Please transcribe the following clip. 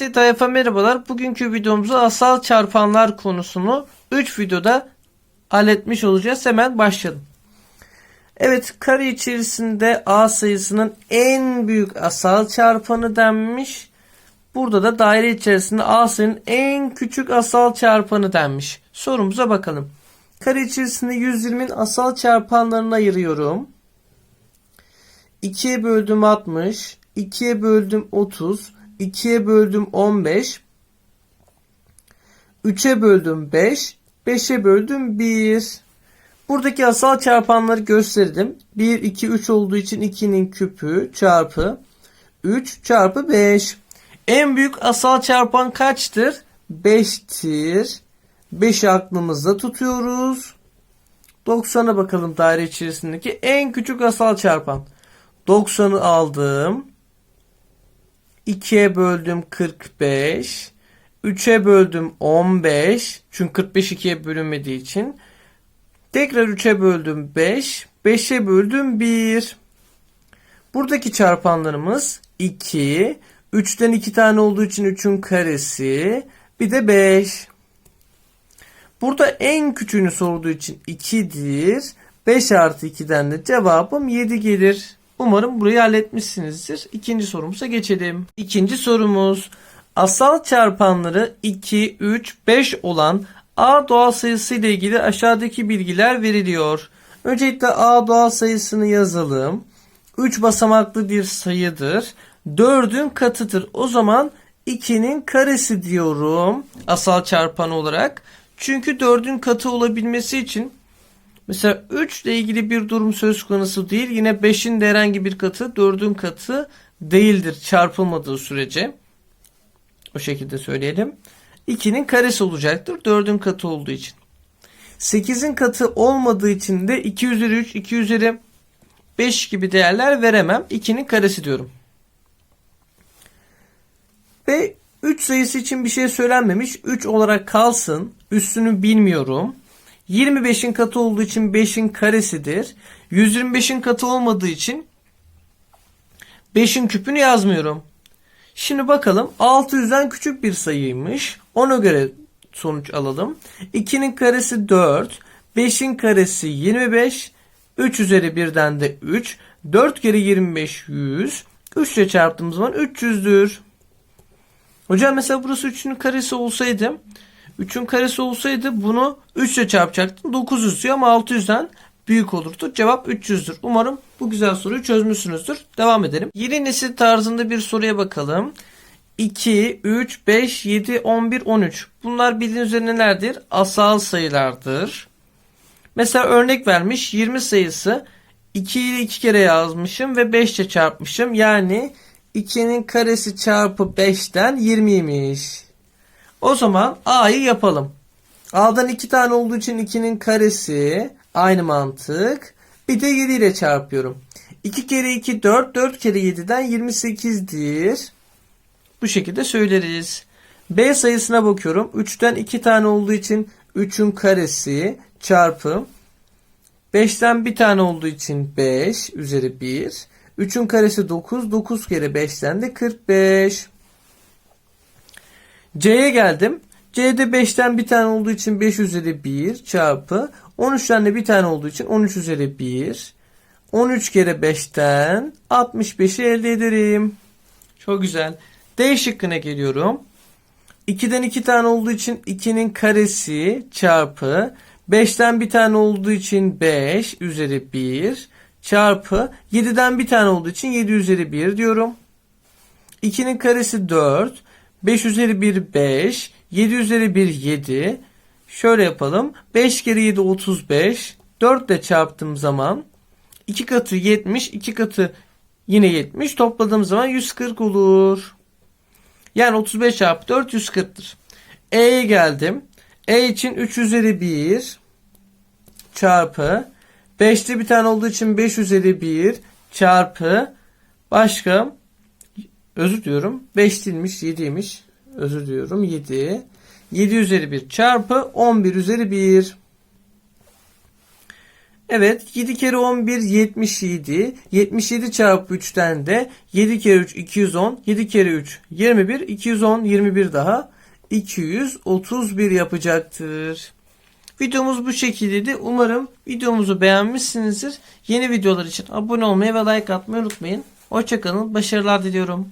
Herkese tayfa merhabalar. Bugünkü videomuzu asal çarpanlar konusunu 3 videoda halletmiş olacağız. Hemen başlayalım. Evet kare içerisinde A sayısının en büyük asal çarpanı denmiş. Burada da daire içerisinde A sayının en küçük asal çarpanı denmiş. Sorumuza bakalım. Kare içerisinde 120'nin asal çarpanlarını ayırıyorum. 2'ye böldüm 60, 2'ye böldüm 30, 2'ye böldüm 15, 3'e böldüm 5, 5'e böldüm 1. Buradaki asal çarpanları gösterdim. 1, 2, 3 olduğu için 2'nin küpü çarpı 3 çarpı 5. En büyük asal çarpan kaçtır? 5'tir. 5'i aklımızda tutuyoruz. 90'a bakalım daire içerisindeki en küçük asal çarpan. 90'ı aldım. 2'ye böldüm 45. 3'e böldüm 15. Çünkü 45 2'ye bölünmediği için. Tekrar 3'e böldüm 5. 5'e böldüm 1. Buradaki çarpanlarımız 2. 3'ten 2 tane olduğu için 3'ün karesi. Bir de 5. Burada en küçüğünü sorduğu için 2'dir. 5 artı 2'den de cevabım 7 gelir. Umarım burayı halletmişsinizdir. İkinci sorumuza geçelim. İkinci sorumuz. Asal çarpanları 2, 3, 5 olan A doğal sayısı ile ilgili aşağıdaki bilgiler veriliyor. Öncelikle A doğal sayısını yazalım. 3 basamaklı bir sayıdır. 4'ün katıdır. O zaman 2'nin karesi diyorum asal çarpan olarak. Çünkü 4'ün katı olabilmesi için Mesela 3 ile ilgili bir durum söz konusu değil. Yine 5'in de herhangi bir katı 4'ün katı değildir çarpılmadığı sürece. O şekilde söyleyelim. 2'nin karesi olacaktır 4'ün katı olduğu için. 8'in katı olmadığı için de 2 üzeri 3, 2 üzeri 5 gibi değerler veremem. 2'nin karesi diyorum. Ve 3 sayısı için bir şey söylenmemiş. 3 olarak kalsın. Üstünü bilmiyorum. 25'in katı olduğu için 5'in karesidir. 125'in katı olmadığı için 5'in küpünü yazmıyorum. Şimdi bakalım 600'den küçük bir sayıymış. Ona göre sonuç alalım. 2'nin karesi 4. 5'in karesi 25. 3 üzeri 1'den de 3. 4 kere 25 100. 3 ile çarptığımız zaman 300'dür. Hocam mesela burası 3'ün karesi olsaydı 3'ün karesi olsaydı bunu 3 ile çarpacaktım. 900 diyor ama 600'den büyük olurdu. Cevap 300'dür. Umarım bu güzel soruyu çözmüşsünüzdür. Devam edelim. Yeni nesil tarzında bir soruya bakalım. 2, 3, 5, 7, 11, 13. Bunlar bildiğiniz üzere nelerdir? Asal sayılardır. Mesela örnek vermiş 20 sayısı 2 ile 2 kere yazmışım ve 5 ile çarpmışım. Yani 2'nin karesi çarpı 5'ten 20'ymiş. O zaman A'yı yapalım. A'dan 2 tane olduğu için 2'nin karesi aynı mantık. Bir de 7 ile çarpıyorum. 2 kere 2 4, 4 kere 7'den 28'dir. Bu şekilde söyleriz. B sayısına bakıyorum. 3'ten 2 tane olduğu için 3'ün karesi çarpı 5'ten bir tane olduğu için 5 üzeri 1. 3'ün karesi 9. 9 kere 5'ten de 45. C'ye geldim. C'de 5'ten bir tane olduğu için 5 üzeri 1 çarpı 13'ten de bir tane olduğu için 13 üzeri 1. 13 kere 5'ten 65'i elde ederim. Çok güzel. D şıkkına geliyorum. 2'den 2 tane olduğu için 2'nin karesi çarpı 5'ten bir tane olduğu için 5 üzeri 1 çarpı 7'den bir tane olduğu için 7 üzeri 1 diyorum. 2'nin karesi 4. 5 üzeri 1 5. 7 üzeri 1 7. Şöyle yapalım. 5 kere 7 35. 4 ile çarptığım zaman 2 katı 70. 2 katı yine 70. Topladığım zaman 140 olur. Yani 35 çarpı 4 140'tır. E'ye geldim. E için 3 üzeri 1 çarpı 5'te bir tane olduğu için 5 üzeri 1 çarpı başka özür diyorum 5 değilmiş 7'ymiş özür diyorum 7 7 üzeri 1 çarpı 11 üzeri 1 Evet 7 kere 11 77. 77 çarpı 3'ten de 7 kere 3 210. 7 kere 3 21. 210 21 daha 231 yapacaktır. Videomuz bu şekildeydi. Umarım videomuzu beğenmişsinizdir. Yeni videolar için abone olmayı ve like atmayı unutmayın. Hoşçakalın. Başarılar diliyorum.